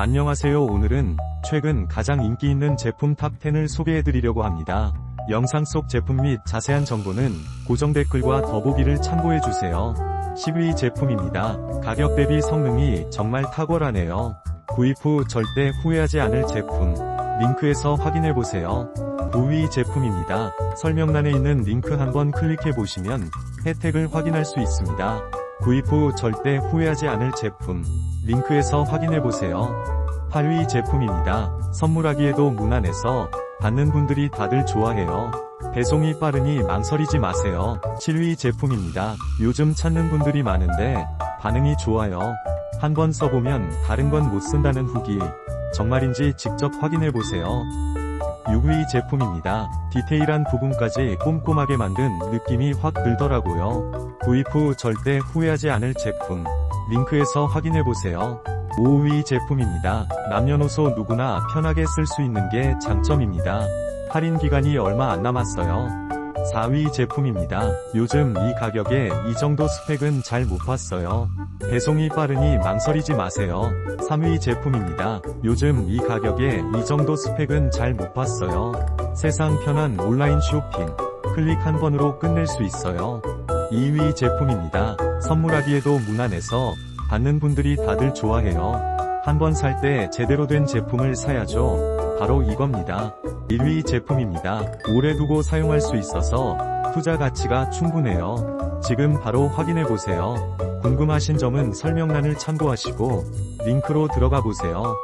안녕하세요 오늘은 최근 가장 인기 있는 제품 탑10을 소개해드리려고 합니다. 영상 속 제품 및 자세한 정보는 고정 댓글과 더보기를 참고해주세요. 10위 제품입니다. 가격 대비 성능이 정말 탁월하네요. 구입 후 절대 후회하지 않을 제품. 링크에서 확인해보세요. 9위 제품입니다. 설명란에 있는 링크 한번 클릭해보시면 혜택을 확인할 수 있습니다. 구입 후 절대 후회하지 않을 제품. 링크에서 확인해보세요. 8위 제품입니다. 선물하기에도 무난해서 받는 분들이 다들 좋아해요. 배송이 빠르니 망설이지 마세요. 7위 제품입니다. 요즘 찾는 분들이 많은데 반응이 좋아요. 한번 써보면 다른 건 못 쓴다는 후기. 정말인지 직접 확인해보세요. 6위 제품입니다. 디테일한 부분까지 꼼꼼하게 만든 느낌이 확 들더라고요. 구입 후 절대 후회하지 않을 제품. 링크에서 확인해보세요. 5위 제품입니다. 남녀노소 누구나 편하게 쓸 수 있는 게 장점입니다. 할인 기간이 얼마 안 남았어요. 4위 제품입니다. 요즘 이 가격에 이 정도 스펙은 잘 못 봤어요. 배송이 빠르니 망설이지 마세요. 3위 제품입니다. 요즘 이 가격에 이 정도 스펙은 잘 못 봤어요. 세상 편한 온라인 쇼핑. 클릭 한 번으로 끝낼 수 있어요. 2위 제품입니다. 선물하기에도 무난해서 받는 분들이 다들 좋아해요. 한 번 살 때 제대로 된 제품을 사야죠. 바로 이겁니다. 1위 제품입니다. 오래 두고 사용할 수 있어서 투자 가치가 충분해요. 지금 바로 확인해보세요. 궁금하신 점은 설명란을 참고하시고 링크로 들어가 보세요.